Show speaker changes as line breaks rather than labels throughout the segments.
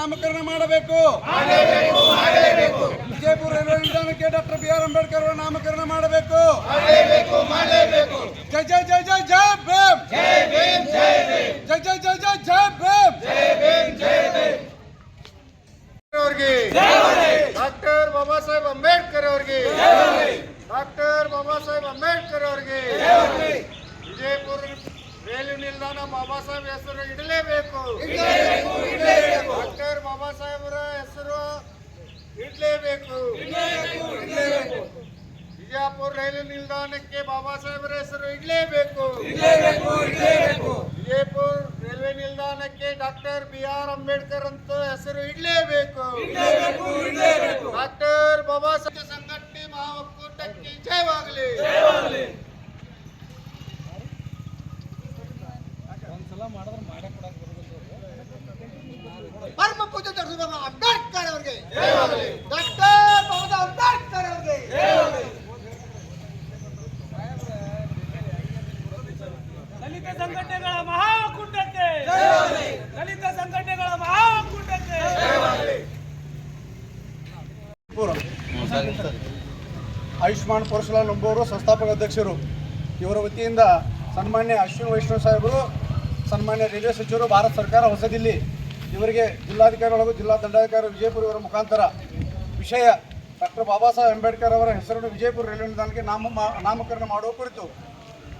ನಾಮಕರಣ ಮಾಡಬೇಕು. ವಿಜಯಪುರ ರೈಲ್ವೆ ನಿಲ್ದಾಣಕ್ಕೆ ಡಾಕ್ಟರ್ ಬಿ ಆರ್ ಅಂಬೇಡ್ಕರ್ ಅವರ ನಾಮಕರಣ ಮಾಡಬೇಕು. ಜೈ ಜೈ ಜೈ ಜೈ ಜೈ ಭೀಮ್. ಜೈ ಜೈ ಜೈ ಜೈ ಜೈ ಭೀಮ್.
ಅವ್ರಿಗೆ ಡಾಕ್ಟರ್ ಬಾಬಾ ಸಾಹೇಬ್ ಅಂಬೇಡ್ಕರ್ ಅವ್ರಿಗೆ ಡಾಕ್ಟರ್ ಬಾಬಾ ಸಾಹೇಬ್ ಅಂಬೇಡ್ಕರ್ ಅವ್ರಿಗೆ ವಿಜಯಪುರ ರೈಲು ನಿಲ್ದಾಣ ಬಾಬಾ ಸಾಹೇಬ್ ಹೆಸರು ಇಡಲೇಬೇಕು ಡಾಕ್ಟರ್ ಬಾಬಾ ಸಾಹೇಬರ ಹೆಸರು ಇಡಲೇಬೇಕು ವಿಜಯಪುರ ರೈಲು ನಿಲ್ದಾಣಕ್ಕೆ ಬಾಬಾ ಸಾಹೇಬರ ಹೆಸರು ಇಡಲೇಬೇಕು. ವಿಜಯಪುರ ರೈಲ್ವೆ ನಿಲ್ದಾಣಕ್ಕೆ ಡಾಕ್ಟರ್ ಬಿ ಆರ್ ಅಂಬೇಡ್ಕರ್ ಅಂತ ಹೆಸರು ಇಡಲೇಬೇಕು. ಡಾಕ್ಟರ್ ಬಾಬಾ ಸಾಹೇಬ್ ಸಂಘಟನೆ ಮಹಾ ಒಕ್ಕೂಟಕ್ಕೆ ಜಯವಾಗಲಿ.
ಪರಮ ಪೂಜೆ ಡಾಕ್ಟರ್ ಬಾಬಾ ಅಂಬೇಡ್ಕರ್ ಅವರಿಗೆ. ಡಾಕ್ಟರ್ ಬಾಬಾ ಅಂಬೇಡ್ಕರ್ ಅವರಿಗೆ
ದಲಿತ ಸಂಘಟನೆಗಳ ಮಹಾ ಒಕ್ಕೂಟಕ್ಕೆ ದಲಿತ ಸಂಘಟನೆಗಳ ಮಹಾ ಒಕ್ಕೂಟಕ್ಕೆ
ಆಯುಷ್ಮಾನ್ ಪರಶುರಾಮ್ ನಂಬೋರು ಸಂಸ್ಥಾಪಕ ಅಧ್ಯಕ್ಷರು. ಇವರ ವತಿಯಿಂದ ಸನ್ಮಾನ್ಯ ಅಶ್ವಿನ್ ವೈಷ್ಣವ್ ಸಾಹೇಬರು, ಸನ್ಮಾನ್ಯ ರೈಲ್ವೆ ಸಚಿವರು, ಭಾರತ ಸರ್ಕಾರ ಹೊಸದಿಲ್ಲಿ. ಇವರಿಗೆ ಜಿಲ್ಲಾಧಿಕಾರಿ ಹಾಗೂ ಜಿಲ್ಲಾ ದಂಡಾಧಿಕಾರಿ ವಿಜಯಪುರ ಇವರ ಮುಖಾಂತರ ವಿಷಯ ಡಾಕ್ಟರ್ ಬಾಬಾ ಸಾಹೇಬ್ ಅಂಬೇಡ್ಕರ್ ಅವರ ಹೆಸರನ್ನು ವಿಜಯಪುರ ರೈಲ್ವೆ ನಿಲ್ದಾಣಕ್ಕೆ ನಾಮ ನಾಮಕರಣ ಮಾಡುವ ಕುರಿತು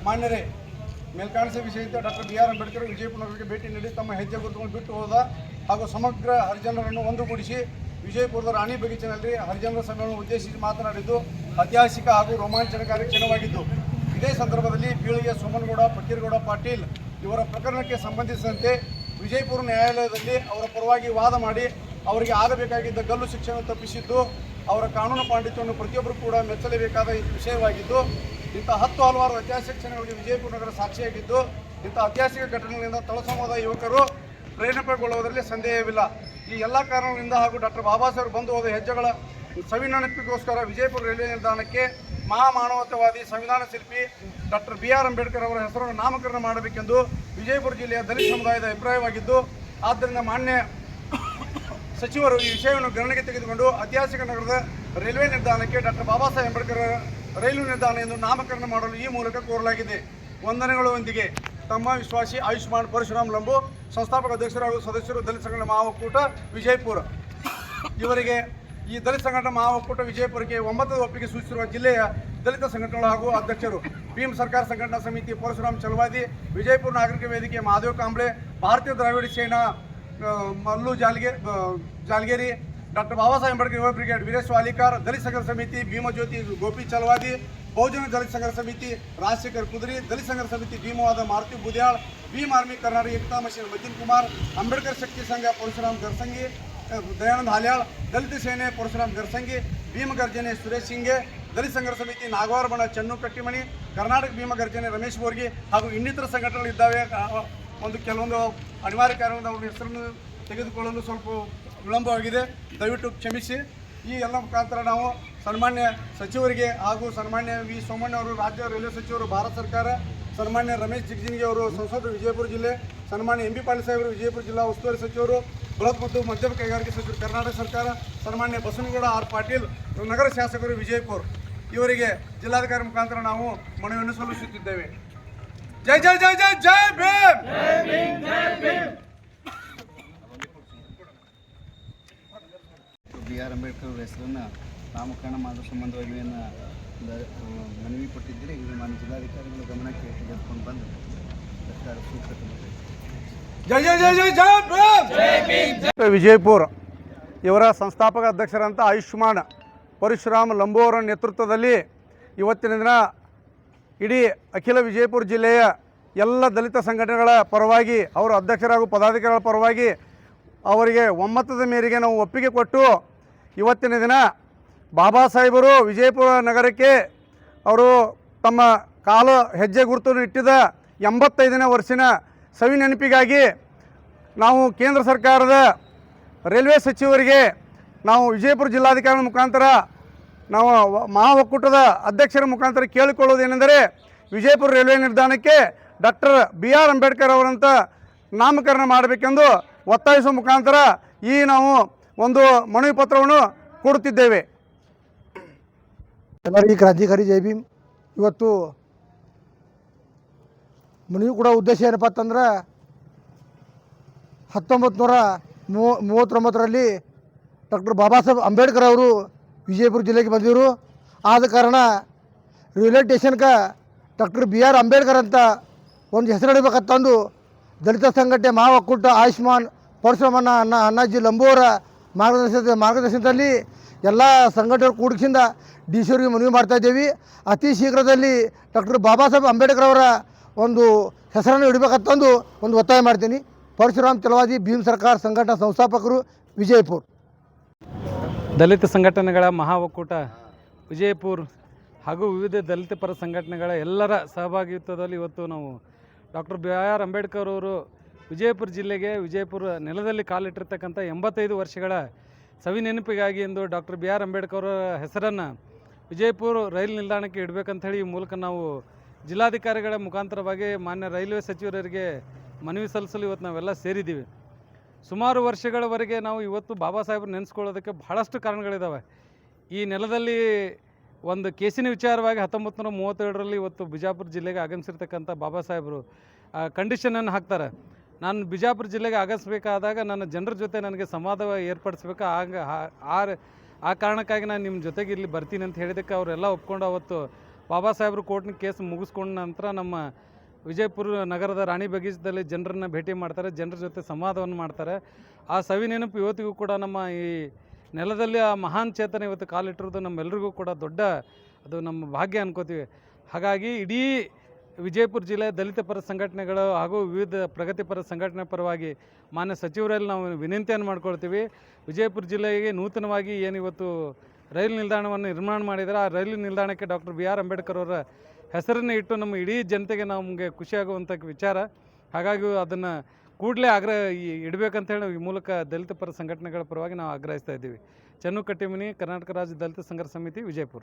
ಮಾನ್ಯರೇ ಮೇಲ್ಕಾಣಿಸಿದ ವಿಷಯದಿಂದ ಡಾಕ್ಟರ್ ಬಿ ಆರ್ ಅಂಬೇಡ್ಕರ್ ನಗರಕ್ಕೆ ಭೇಟಿ ನೀಡಿ ತಮ್ಮ ಹೆಜ್ಜೆ ಗುರುತುಗಳನ್ನು ಬಿಟ್ಟು ಹೋದ ಹಾಗೂ ಸಮಗ್ರ ಹರಿಜನರನ್ನು ಒಂದುಗೂಡಿಸಿ ವಿಜಯಪುರದ ರಾಣಿ ಬಗೀಚಿನಲ್ಲಿ ಹರಿಜನರ ಸಭೆಯನ್ನು ಉದ್ದೇಶಿಸಿ ಮಾತನಾಡಿದ್ದು, ಐತಿಹಾಸಿಕ ಹಾಗೂ ರೋಮಾಂಚನಕಾರಿ ಕ್ಷಣವಾಗಿದ್ದು. ಇದೇ ಸಂದರ್ಭದಲ್ಲಿ ಬೀಳಿಗೆ ಸೋಮನಗೌಡ, ಫಕೀರ್ಗೌಡ, ಪಾಟೀಲ್ ಇವರ ಪ್ರಕರಣಕ್ಕೆ ಸಂಬಂಧಿಸಿದಂತೆ ವಿಜಯಪುರ ನ್ಯಾಯಾಲಯದಲ್ಲಿ ಅವರ ಪರವಾಗಿ ವಾದ ಮಾಡಿ ಅವರಿಗೆ ಆಗಬೇಕಾಗಿದ್ದ ಗಲ್ಲು ಶಿಕ್ಷೆಯನ್ನು ತಪ್ಪಿಸಿದ್ದು, ಅವರ ಕಾನೂನು ಪಾಂಡಿತ್ಯವನ್ನು ಪ್ರತಿಯೊಬ್ಬರು ಕೂಡ ಮೆಚ್ಚಲೇಬೇಕಾದ ವಿಷಯವಾಗಿದ್ದು, ಇಂಥ ಹತ್ತು ಹಲವಾರು ಐತಿಹಾಸಿಕ ಕ್ಷಣಗಳಿಗೆ ವಿಜಯಪುರ ನಗರ ಸಾಕ್ಷಿಯಾಗಿದ್ದು, ಇಂಥ ಐತಿಹಾಸಿಕ ಘಟನೆಗಳಿಂದ ತಳಸಮೋದ ಯುವಕರು ಪ್ರೇರಣೆಗೊಳ್ಳುವುದರಲ್ಲಿ ಸಂದೇಹವಿಲ್ಲ. ಈ ಎಲ್ಲ ಕಾರಣಗಳಿಂದ ಹಾಗೂ ಡಾಕ್ಟರ್ ಬಾಬಾ ಸಾಹೇಬ್ ಬಂದು ಹೋದ ಹೆಜ್ಜೆಗಳ ಸವಿನೆನಪಿಗೋಸ್ಕರ ವಿಜಯಪುರ ರೈಲ್ವೆ ನಿಲ್ದಾಣಕ್ಕೆ ಮಹಾಮಾನವತಾವಾದಿ ಸಂವಿಧಾನ ಶಿಲ್ಪಿ ಡಾಕ್ಟರ್ ಬಿ ಆರ್ ಅಂಬೇಡ್ಕರ್ ಅವರ ಹೆಸರನ್ನು ನಾಮಕರಣ ಮಾಡಬೇಕೆಂದು ವಿಜಯಪುರ ಜಿಲ್ಲೆಯ ದಲಿತ ಸಮುದಾಯದ ಅಭಿಪ್ರಾಯವಾಗಿದ್ದು, ಆದ್ದರಿಂದ ಮಾನ್ಯ ಸಚಿವರು ಈ ವಿಷಯವನ್ನು ಗಣನೆಗೆ ತೆಗೆದುಕೊಂಡು ಐತಿಹಾಸಿಕ ನಗರದ ರೈಲ್ವೆ ನಿಲ್ದಾಣಕ್ಕೆ ಡಾಕ್ಟರ್ ಬಾಬಾ ಸಾಹೇಬ್ ಅಂಬೇಡ್ಕರ್ ರೈಲು ನಿಲ್ದಾಣ ಎಂದು ನಾಮಕರಣ ಮಾಡಲು ಈ ಮೂಲಕ ಕೋರಲಾಗಿದೆ. ವಂದನೆಗಳೊಂದಿಗೆ ತಮ್ಮ ವಿಶ್ವಾಸಿ ಆಯುಷ್ಮಾನ್ ಪರಶುರಾಮ್ ಲಂಬು, ಸಂಸ್ಥಾಪಕ ಅಧ್ಯಕ್ಷರು ಹಾಗೂ ಸದಸ್ಯರು ದಲಿತ ಸಂಘಟನೆ ಮಹಾ ಒಕ್ಕೂಟ ವಿಜಯಪುರ. ಇವರಿಗೆ ಈ ದಲಿತ ಸಂಘಟನೆ ಮಹಾ ಒಕ್ಕೂಟ ವಿಜಯಪುರಕ್ಕೆ ಒಂಬತ್ತು ಒಪ್ಪಿಗೆ ಸೂಚಿಸಿರುವ ಜಿಲ್ಲೆಯ ದಲಿತ ಸಂಘಟನೆಗಳು ಹಾಗೂ ಅಧ್ಯಕ್ಷರು ಭೀಮ್ ಸರ್ಕಾರ ಸಂಘಟನಾ ಸಮಿತಿ ಪರಶುರಾಮ್ ಚಲವಾದಿ, ವಿಜಯಪುರ ನಾಗರಿಕ ವೇದಿಕೆ ಮಹಾದೇವ್ ಕಾಂಬ್ಳೆ, ಭಾರತೀಯ ದ್ರಾವಿಡ ಸೇನಾ ಮಲ್ಲು ಜಾಲ್ಗೆ ಜಾಲ್ಗೇರಿ ಡಾಕ್ಟರ್ ಬಾಬಾ ಸಾಹೇಬ್ ಅಂಬೇಡ್ಕರ್ ಯುವ ಬ್ರಿಗೇಡ್, ವೀರೇಶ್ ವಾಲಿಕಾರ್, ದಲಿತ ಸಂಘರ್ಷ ಸಮಿತಿ ಭೀಮಜ್ಯೋತಿ ಗೋಪಿ ಚಲವಾದಿ, ಬಹುಜನ ದಲಿತ ಸಂಘರ್ಷ ಸಮಿತಿ, ರಾಜಶೇಖರ್ ಕುದುರಿ, ದಲಿತ ಸಂಘರ್ಷ ಸಮಿತಿ, ಭೀಮವಾದ ಮಾರುತಿ ಬುದ್ಯಾಳ್, ಭೀಮ್ ಆರ್ಮಿ ಕರ್ನಾಟಕ ಏಕತಾ ಮಷೀನ್ ಮತಿನ್ ಕುಮಾರ್, ಅಂಬೇಡ್ಕರ್ ಶಕ್ತಿ ಸಂಘ ಪರಶುರಾಮ್ ಗರ್ಸಂಗಿ ದಯಾನಂದ್ ಹಾಲ್ಯಾಳ್, ದಲಿತ ಸೇನೆ ಪರಶುರಾಮ್ ಗರ್ಸಂಗಿ ಭೀಮ ಗರ್ಜನೆ ಸುರೇಶ್ ಸಿಂಗೆ ದಲಿತ ಸಂಘರ್ಷ ಸಮಿತಿ ನಾಗವಾರ ಬಣ ಚನ್ನು ಕಟ್ಟಿಮಣಿ ಕರ್ನಾಟಕ ಭೀಮ ಗರ್ಜನೆ ರಮೇಶ್ ಬೋರ್ಗಿ ಹಾಗೂ ಇನ್ನಿತರ ಸಂಘಟನೆಗಳಿದ್ದಾವೆ. ಇದ್ದಾವೆ ಒಂದು ಕೆಲವೊಂದು ಅನಿವಾರ್ಯ ಕಾರಣದಿಂದ ಅವ್ರ ಹೆಸರನ್ನು ತೆಗೆದುಕೊಳ್ಳಲು ಸ್ವಲ್ಪ ವಿಳಂಬವಾಗಿದೆ. ದಯವಿಟ್ಟು ಕ್ಷಮಿಸಿ. ಈ ಎಲ್ಲ ಮುಖಾಂತರ ನಾವು ಸನ್ಮಾನ್ಯ ಸಚಿವರಿಗೆ ಹಾಗೂ ಸನ್ಮಾನ್ಯ ವಿ ಸೋಮಣ್ಣ ಅವರು ರಾಜ್ಯ ರೈಲ್ವೆ ಸಚಿವರು ಭಾರತ ಸರ್ಕಾರ, ಸನ್ಮಾನ್ಯ ರಮೇಶ್ ಜಿಗ್ಜಿಂಗಿ ಅವರು ಸಂಸದ ವಿಜಯಪುರ ಜಿಲ್ಲೆ, ಸನ್ಮಾನ್ಯ ಎಂ ಬಿ ಪಾಟೀಲ್ ಸಾಹೇಬರು ವಿಜಯಪುರ ಜಿಲ್ಲಾ ಉಸ್ತುವಾರಿ ಸಚಿವರು ಬೃಹತ್ ಮತ್ತು ಮಧ್ಯಮ ಕೈಗಾರಿಕೆ ಸಚಿವರು, ಕರ್ನಾಟಕ ಸರ್ಕಾರ, ಸನ್ಮಾನ್ಯ ಬಸವನಗೌಡ ಆರ್ ಪಾಟೀಲ್, ನಗರ ಶಾಸಕರು ವಿಜಯಪುರ. ಇವರಿಗೆ ಜಿಲ್ಲಾಧಿಕಾರಿ ಮುಖಾಂತರ ನಾವು ಮನವಿಯನ್ನು ಸಲ್ಲಿಸುತ್ತಿದ್ದೇವೆ. ಜೈ ಜೈ ಜೈ ಜೈ ಜೈ ಭೀಮ್!
ಬಿ ಆರ್ ಅಂಬೇಡ್ಕರ್ ಅವರ ಹೆಸರನ್ನು ನಾಮಕರಣ ಮಾಡೋ ಸಂಬಂಧವಾಗಿ ದ- ಮನವಿ ಕೊಟ್ಟಿದ್ದೀರಿ ಇದು ನಾನು ಜಿಲ್ಲಾಧಿಕಾರಿಗಳ ಗಮನಕ್ಕೆ ತೆಗೆದುಕೊಂಡು ಬಂದು ಸರ್ಕಾರ ಸೂಕ್ತ ಕ್ರಮ ಕೈಗೊಳ್ಳುತ್ತದೆ.
ಜೈ ಜೈ ಜೈ ಜೈ ಜೈ ಭೀಮ್ ವಿಜಯಪುರ ಇವರ ಸಂಸ್ಥಾಪಕ ಅಧ್ಯಕ್ಷರಂತ ಆಯುಷ್ಮಾನ್ ಪರಶುರಾಮ್ ಲಂಬೋರ ನೇತೃತ್ವದಲ್ಲಿ ಇವತ್ತಿನ ದಿನ ಇಡೀ ಅಖಿಲ ವಿಜಯಪುರ ಜಿಲ್ಲೆಯ ಎಲ್ಲ ದಲಿತ ಸಂಘಟನೆಗಳ ಪರವಾಗಿ ಅವರ ಅಧ್ಯಕ್ಷರ ಹಾಗೂ ಪದಾಧಿಕಾರಿಗಳ ಪರವಾಗಿ ಅವರಿಗೆ ಒಮ್ಮತದ ಮೇರೆಗೆ ನಾವು ಒಪ್ಪಿಗೆ ಕೊಟ್ಟು ಇವತ್ತಿನ ದಿನ ಬಾಬಾ ಸಾಹೇಬರು ವಿಜಯಪುರ ನಗರಕ್ಕೆ ಅವರು ತಮ್ಮ ಕಾಲು ಹೆಜ್ಜೆ ಗುರುತನ್ನು ಇಟ್ಟಿದ ಎಂಬತ್ತೈದನೇ ವರ್ಷಿನ ಸವಿ ನೆನಪಿಗಾಗಿ ನಾವು ಕೇಂದ್ರ ಸರ್ಕಾರದ ರೈಲ್ವೆ ಸಚಿವರಿಗೆ ನಾವು ವಿಜಯಪುರ ಜಿಲ್ಲಾಧಿಕಾರಿ ಮುಖಾಂತರ ನಾವು ಮಹಾ ಒಕ್ಕೂಟದ ಅಧ್ಯಕ್ಷರ ಮುಖಾಂತರ ಕೇಳಿಕೊಳ್ಳುವುದೇನೆಂದರೆ ವಿಜಯಪುರ ರೈಲ್ವೆ ನಿಲ್ದಾಣಕ್ಕೆ ಡಾಕ್ಟರ್ ಬಿ ಆರ್ ಅಂಬೇಡ್ಕರ್ ಅವರಂತ ನಾಮಕರಣ ಮಾಡಬೇಕೆಂದು ಒತ್ತಾಯಿಸುವ ಮುಖಾಂತರ ಈ ನಾವು ಒಂದು ಮನವಿ ಪತ್ರವನ್ನು ಕೊಡುತ್ತಿದ್ದೇವೆ.
ಎಲ್ಲರಿಗೂ ಕ್ರಾಂತಿಕಾರಿ ಜೈ ಭೀಮ್. ಇವತ್ತು ಮನವಿ ಕೂಡ ಉದ್ದೇಶ ಏನಪ್ಪ ಅಂತಂದ್ರೆ ಹತ್ತೊಂಬತ್ತು ನೂರ ಮೂವ ಮೂವತ್ತೊಂಬತ್ತರಲ್ಲಿ ಡಾಕ್ಟರ್ ಬಾಬಾ ಸಾಹೇಬ್ ಅಂಬೇಡ್ಕರ್ ಅವರು ವಿಜಯಪುರ ಜಿಲ್ಲೆಗೆ ಬಂದಿರು ಆದ ಕಾರಣ ರೈಲ್ವೆ ಸ್ಟೇಷನ್ಗೆ ಡಾಕ್ಟರ್ ಬಿ ಆರ್ ಅಂಬೇಡ್ಕರ್ ಅಂತ ಒಂದು ಹೆಸರು ಇಡಬೇಕಂತಂದು ದಲಿತ ಸಂಘಟನೆ ಮಹಾ ಒಕ್ಕೂಟ ಆಯುಷ್ಮಾನ್ ಪರಶುರಾಮಣ್ಣ ಅಣ್ಣ ಅಣ್ಣಾಜಿ ಲಂಬೋರ ಮಾರ್ಗದರ್ಶನ ಮಾರ್ಗದರ್ಶನದಲ್ಲಿ ಎಲ್ಲ ಸಂಘಟನೆಗಳು ಕೂಡಿಸಿಂದ ಡಿ ಸಿ ಅವರಿಗೆ ಮನವಿ ಮಾಡ್ತಾ ಇದ್ದೇವೆ. ಅತಿ ಶೀಘ್ರದಲ್ಲಿ ಡಾಕ್ಟರ್ ಬಾಬಾ ಸಾಹೇಬ್ ಅಂಬೇಡ್ಕರ್ ಅವರ ಒಂದು ಹೆಸರನ್ನು ಇಡಬೇಕಂತಂದು ಒಂದು ಒತ್ತಾಯ ಮಾಡ್ತೀನಿ. ಪರಶುರಾಮ್ ಚಲವಾದಿ ಭೀಮ್ ಸರ್ಕಾರ ಸಂಘಟನಾ ಸಂಸ್ಥಾಪಕರು, ವಿಜಯಪುರ.
ದಲಿತ ಸಂಘಟನೆಗಳ ಮಹಾ ಒಕ್ಕೂಟ ವಿಜಯಪುರ ಹಾಗೂ ವಿವಿಧ ದಲಿತ ಪರ ಸಂಘಟನೆಗಳ ಎಲ್ಲರ ಸಹಭಾಗಿತ್ವದಲ್ಲಿ ಇವತ್ತು ನಾವು ಡಾಕ್ಟರ್ ಬಿ ಆರ್ ಅಂಬೇಡ್ಕರ್ ಅವರು ವಿಜಯಪುರ ಜಿಲ್ಲೆಗೆ ವಿಜಯಪುರ ನೆಲದಲ್ಲಿ ಕಾಲಿಟ್ಟಿರ್ತಕ್ಕಂಥ ಎಂಬತ್ತೈದು ವರ್ಷಗಳ ಸವಿ ನೆನಪಿಗಾಗಿ ಎಂದು ಡಾಕ್ಟರ್ ಬಿ ಆರ್ ಅಂಬೇಡ್ಕರ್ ಅವರ ಹೆಸರನ್ನು ವಿಜಯಪುರ ರೈಲು ನಿಲ್ದಾಣಕ್ಕೆ ಇಡಬೇಕಂತ ಹೇಳಿ ಈ ಮೂಲಕ ನಾವು ಜಿಲ್ಲಾಧಿಕಾರಿಗಳ ಮುಖಾಂತರವಾಗಿ ಮಾನ್ಯ ರೈಲ್ವೆ ಸಚಿವರಿಗೆ ಮನವಿ ಸಲ್ಲಿಸಲು ಇವತ್ತು ನಾವೆಲ್ಲ ಸೇರಿದ್ದೀವಿ. ಸುಮಾರು ವರ್ಷಗಳವರೆಗೆ ನಾವು ಇವತ್ತು ಬಾಬಾ ಸಾಹೇಬ್ರು ನೆನೆಸ್ಕೊಳ್ಳೋದಕ್ಕೆ ಬಹಳಷ್ಟು ಕಾರಣಗಳಿದ್ದಾವೆ ಈ ನೆಲದಲ್ಲಿ ಒಂದು ಕೇಸಿನ ವಿಚಾರವಾಗಿ ಹತ್ತೊಂಬತ್ತು ನೂರ ಮೂವತ್ತೇಳರಲ್ಲಿ ಇವತ್ತು ಬಿಜಾಪುರ ಜಿಲ್ಲೆಗೆ ಆಗಮಿಸಿರ್ತಕ್ಕಂಥ ಬಾಬಾ ಸಾಹೇಬರು ಕಂಡೀಷನನ್ನು ಹಾಕ್ತಾರೆ. ನಾನು ಬಿಜಾಪುರ ಜಿಲ್ಲೆಗೆ ಆಗಸ್ಬೇಕಾದಾಗ ನನ್ನ ಜನರ ಜೊತೆ ನನಗೆ ಸಂವಾದ ಏರ್ಪಡಿಸ್ಬೇಕು. ಆಗ ಆ- ಕಾರಣಕ್ಕಾಗಿ ನಾನು ನಿಮ್ಮ ಜೊತೆಗೆ ಇಲ್ಲಿ ಬರ್ತೀನಿ ಅಂತ ಹೇಳಿದ್ದಕ್ಕೆ ಅವರೆಲ್ಲ ಒಪ್ಕೊಂಡು ಅವತ್ತು ಬಾಬಾ ಸಾಹೇಬ್ರ ಕೋರ್ಟ್ನ ಕೇಸ್ ಮುಗಿಸ್ಕೊಂಡ ನಂತರ ನಮ್ಮ ವಿಜಯಪುರ ನಗರದ ರಾಣಿ ಬಗೀಚದಲ್ಲಿ ಜನರನ್ನ ಭೇಟಿ ಮಾಡ್ತಾರೆ, ಜನರ ಜೊತೆ ಸಂವಾದವನ್ನು ಮಾಡ್ತಾರೆ. ಆ ಸವಿ ನೆನಪು ಇವತ್ತಿಗೂ ಕೂಡ ನಮ್ಮ ಈ ನೆಲದಲ್ಲಿ ಆ ಮಹಾನ್ ಚೇತನ ಇವತ್ತು ಕಾಲಿಟ್ಟಿರೋದು ನಮ್ಮೆಲ್ಲರಿಗೂ ಕೂಡ ದೊಡ್ಡ ಅದು ನಮ್ಮ ಭಾಗ್ಯ ಅನ್ಕೋತೀವಿ. ಹಾಗಾಗಿ ಇಡೀ ವಿಜಯಪುರ ಜಿಲ್ಲೆ ದಲಿತ ಪರ ಸಂಘಟನೆಗಳು ಹಾಗೂ ವಿವಿಧ ಪ್ರಗತಿಪರ ಸಂಘಟನೆ ಪರವಾಗಿ ಮಾನ್ಯ ಸಚಿವರಲ್ಲಿ ನಾವು ವಿನಂತಿಯನ್ನು ಮಾಡ್ಕೊಳ್ತೀವಿ. ವಿಜಯಪುರ ಜಿಲ್ಲೆಗೆ ನೂತನವಾಗಿ ಏನು ಇವತ್ತು ರೈಲು ನಿಲ್ದಾಣವನ್ನು ನಿರ್ಮಾಣ ಮಾಡಿದರೆ. ಆ ರೈಲು ನಿಲ್ದಾಣಕ್ಕೆ ಡಾಕ್ಟರ್ ಬಿ ಆರ್ ಅಂಬೇಡ್ಕರ್ ಅವರ ಹೆಸರನ್ನು ಇಟ್ಟು ನಮ್ಮ ಇಡೀ ಜನತೆಗೆ ನಮಗೆ ಖುಷಿಯಾಗುವಂಥ ವಿಚಾರ. ಹಾಗಾಗಿ ಅದನ್ನು ಕೂಡಲೇ ಆಗ್ರಹ ಈ- ಇಡಬೇಕಂತೇಳಿ ಈ ಮೂಲಕ ದಲಿತ ಪರ ಸಂಘಟನೆಗಳ ಪರವಾಗಿ ನಾವು ಆಗ್ರಹಿಸ್ತಾ ಇದ್ದೀವಿ. ಚನ್ನು ಕಟ್ಟಿಮನಿ, ಕರ್ನಾಟಕ ರಾಜ್ಯ ದಲಿತ ಸಂಘರ್ಷ ಸಮಿತಿ, ವಿಜಯಪುರ.